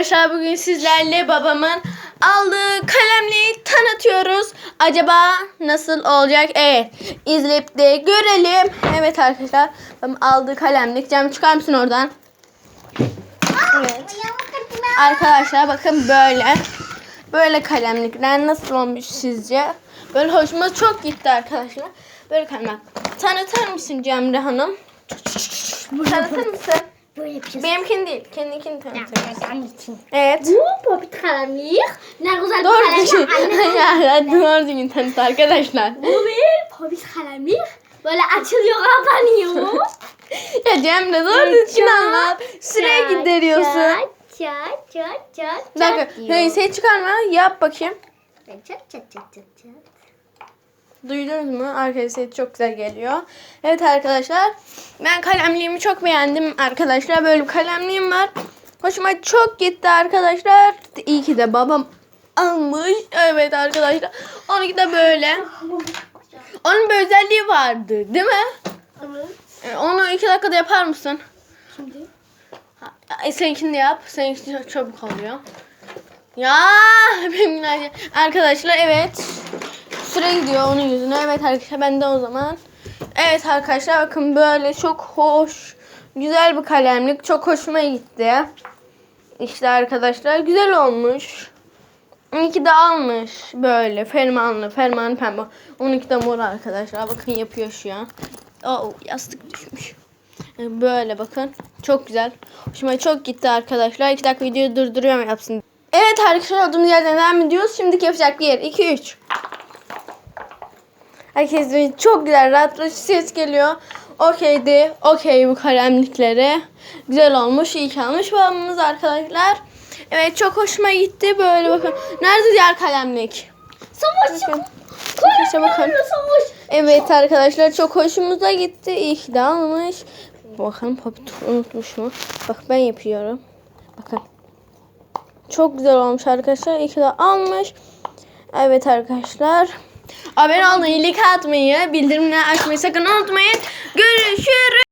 arkadaşlar bugün sizlerle babamın aldığı kalemliği tanıtıyoruz. Acaba nasıl olacak? Evet. izleyip de görelim. Evet arkadaşlar. Babam aldığı kalemlik. Cam çıkar mısın oradan? Evet. Arkadaşlar bakın böyle. Böyle kalemlikler nasıl olmuş sizce? Böyle hoşuma çok gitti arkadaşlar. Böyle kalemler. Tanıtır mısın Cemre Hanım? Tanıtır mısın? Şey. Benimkini değil. Kendininkini için. Evet. Bu popit kalemlik. Ne güzel Doğru bir düzgün. kalemlik. ya, doğru düzgün tanıt arkadaşlar. Bu bir popit kalemlik. Böyle açılıyor kapanıyor. ya Cemre doğru düzgün anlat. Süre gideriyorsun. Çat çat çat çat Bir dakika. Hey, ses çıkarma. Yap bakayım. Çat çat çat çat çat. Duydunuz mu? Arkadaşlar ses çok güzel geliyor. Evet arkadaşlar. Ben kalemliğimi çok beğendim arkadaşlar. Böyle bir kalemliğim var. Hoşuma çok gitti arkadaşlar. İyi ki de babam almış. Evet arkadaşlar. Onunki de böyle. Onun bir özelliği vardı değil mi? Evet. Ee, Onu iki dakikada yapar mısın? Şimdi. E, seninkini de yap. Seninki çok çabuk oluyor. Ya benimkiler Arkadaşlar evet. Süre gidiyor onun yüzüne. Evet arkadaşlar ben de o zaman. Evet arkadaşlar bakın böyle çok hoş. Güzel bir kalemlik. Çok hoşuma gitti. İşte arkadaşlar güzel olmuş. Onunki de almış böyle fermanlı fermanlı pembe. Onunki de mor arkadaşlar. Bakın yapıyor şu an. Oo yastık düşmüş. Böyle bakın. Çok güzel. Hoşuma çok gitti arkadaşlar. 2 dakika videoyu durduruyorum yapsın. Evet arkadaşlar olduğumuz yerden devam ediyoruz. Şimdiki yapacak 1, 2, 3. Herkes çok güzel rahatlatıcı ses geliyor. Okeydi. Okey bu kalemlikleri. Güzel olmuş. iyi ki almış babamız arkadaşlar. Evet çok hoşuma gitti. Böyle bakın. Nerede diğer kalemlik? Savaş. Bakın. Arkadaşlar bakın. Savaş. Evet arkadaşlar çok hoşumuza gitti. İyi ki de almış. Bakın popit unutmuş mu? Bak ben yapıyorum. Bakın. Çok güzel olmuş arkadaşlar. İyi ki de almış. Evet arkadaşlar. Abone olmayı, like atmayı, bildirimleri açmayı sakın unutmayın. Görüşürüz.